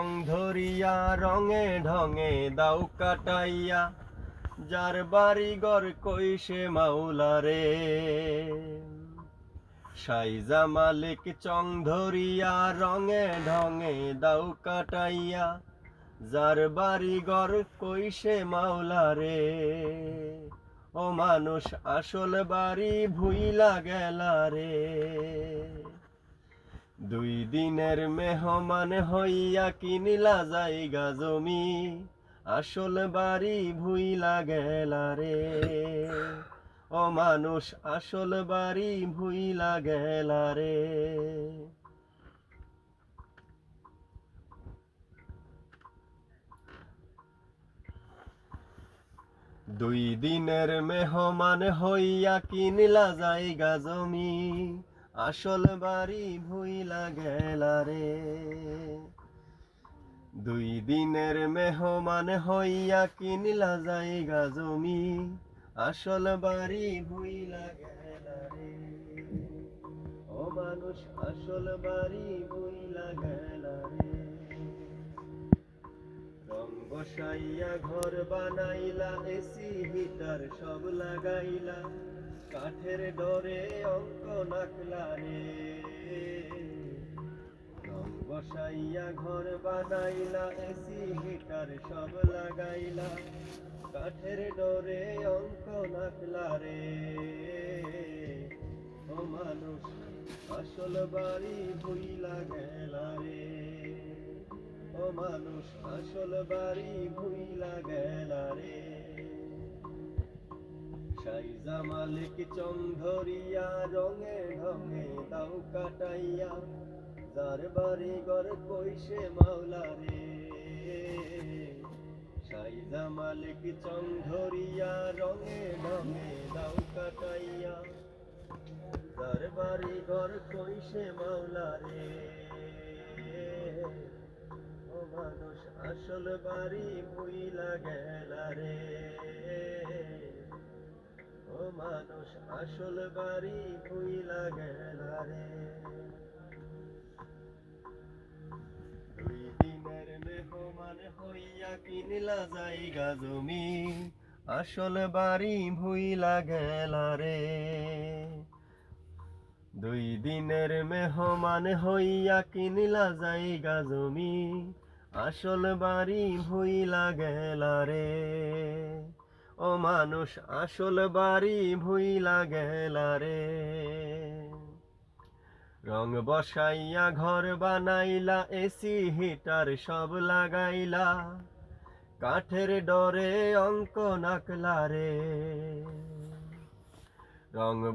রং ধরিয়া, রঙে ঢঙে দাও কাটাইয়া, যার বাড়ি ঘর কইসে মাওলা রে। সাইজা মালিক চং ধরিয়া, রঙে ঢঙে দাও কাটাইয়া, যার বাড়ি ঘর কইসে মাওলা রে। ও মানুষ, আসল বাড়ি ভুইলা গেলা রে। দুই দিনের মেহমান হইয়া কিনিলা জায়গা জমি, আসল বাড়ি ভুইলা গেলা রে। ও মানুষ, আসল বাড়ি ভুইলা গেলা রে। দুই দিনের মেহমান হইয়া কিনিলা জায়গা জমি আসল বাড়ি ভুইলা গেলা রে। দুই দিনের মেহমান হইয়া কিনিলা জায়গা জমি, আসল বাড়ি ভুইলা গেলা রে। ও মানুষ, আসল বাড়ি ভুইলা গেলা রে। রং বসাইয়া ঘর বানাইলা, এসি হিটার সব লাগাইলা। কাঠের ডরে অঙ্ক নাকলা রে রং বসাইয়া ঘর বানাইলা, এসি, হিটার সব লাগাইলা। কাঠের ডরে অঙ্ক নাকলা রে ও মানুষ, আসল বাড়ি ভুইলা গেলা রে ও মানুষ, আসল বাড়ি ভুইলা গেলা রে সাইজা মালিক চং ধরিয়া রঙে ঢঙে দাও কাটাইয়া। যার বাড়ি ঘর কইসে মাওলা রে? সাইজা মালিক চং ধরিয়া রঙে ঢঙে দাও কাটাইয়া। যার বাড়ি ঘর কইসে মাওলা রে? ও মানুষ, আসল বাড়ি ভুইলা গেলা রে। মানুষ আসল বাড়ি ভুইলা গেলা রে। দুই দিনের মেহমান হইয়া কিনলা জায়গা জমি, আসল বাড়ি ভুইলা গেলা রে। দুই দিনের মেহমান হইয়া কিনলা জায়গা জমি, আসল বাড়ি ভুইলা গেলা রে। ও মানুষ, আসল বাড়ি ভুইলা গেলা রে। রং বসাইয়া ঘর বানাইলা এসি হিটার সব লাগাইলা। কাঠের ডরে অঙ্ক নাকলা রে। রং